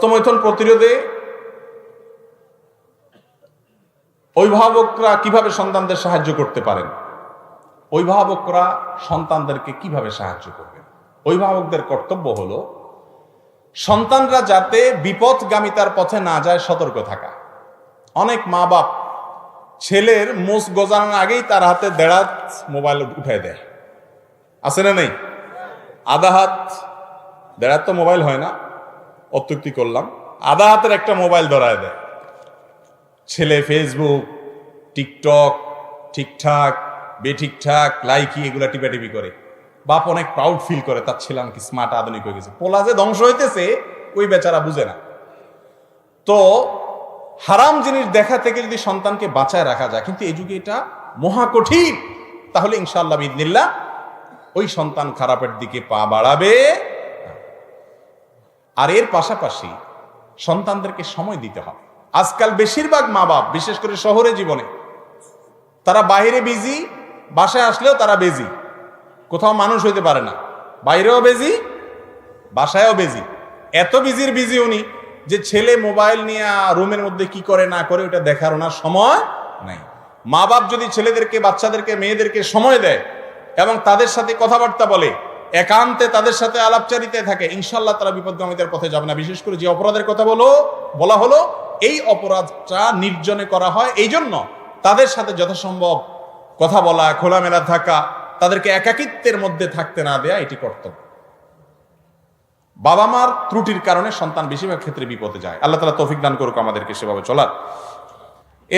হস্তমৈথুন প্রতিরোধে অভিভাবকরা কীভাবে সন্তানদের সাহায্য করতে পারেন? অভিভাবকরা সন্তানদেরকে কীভাবে সাহায্য করবেন? অভিভাবকদের কর্তব্য হলো সন্তানরা যাতে বিপদগামিতার পথে না যায়, সতর্ক থাকা। অনেক মা বাপ ছেলের মোষ গজানোর আগেই তার হাতে দেড়াত মোবাইল উঠে দেয়। আছে না নেই? আধা হাত দেড়াত তো মোবাইল হয় না। অত্যুক্তি করলাম। আধা হাতের একটা মোবাইল ধরায় দেয়। ছেলে ফেসবুক টিকটক ঠিকঠাক, বেঠিকঠাক, লাইকি, এগুলা টিপাটিপি করে। বাপ অনেক প্রাউড ফিল করে, তার ছেলে নাকি স্মার্ট আধুনিক হয়ে গেছে। পোলা যে ধ্বংস হইতেছে, ওই বেচারা বুঝে না। তো হারাম জিনিস দেখা থেকে যদি সন্তানকে বাঁচায় রাখা যায়, কিন্তু এই যুগে এটা মহা কঠিন। তাহলে ইনশাআল্লাহ বিদিনিল্লাহ ওই সন্তান খারাপের দিকে পা বাড়াবে। আর এর পাশাপাশি সন্তানদেরকে সময় দিতে হবে। আজকাল বেশিরভাগ মা বাপ বিশেষ করে শহরে জীবনে, তারা বাইরে বিজি বাসায় আসলেও তারা বেজি কোথাও মানুষ হইতে পারে না। বাইরেও বেজি বাসায়ও বেজি এত বিজির বিজি উনি যে ছেলে মোবাইল নিয়ে রুমের মধ্যে কি করে না করে ওটা দেখার ওনার সময় নাই। মা বাপ যদি ছেলেদেরকে, বাচ্চাদেরকে, মেয়েদেরকে সময় দেয় এবং তাদের সাথে কথাবার্তা বলে একান্তে তাদের সাথে আলাপচারিতে থাকে। ইনশাল্লাহ তারা বিপদগামীদের পথে যাবে না। বিশেষ করে যে অপরাধের কথা বলো, বলা হলো, এই অপরাধটা নির্জনে করা হয়। এই জন্য তাদের সাথে যথাসম্ভব কথা বলা, খোলামেলা থাকা, তাদেরকে একাকিত্বের মধ্যে থাকতে না দেয়া, এটি কর্তব্য। বাবা মার ত্রুটির কারণে সন্তান বেশিরভাগ ক্ষেত্রে বিপদে যায়। আল্লাহ তালা তৌফিক দান করুক আমাদেরকে সেভাবে চলার।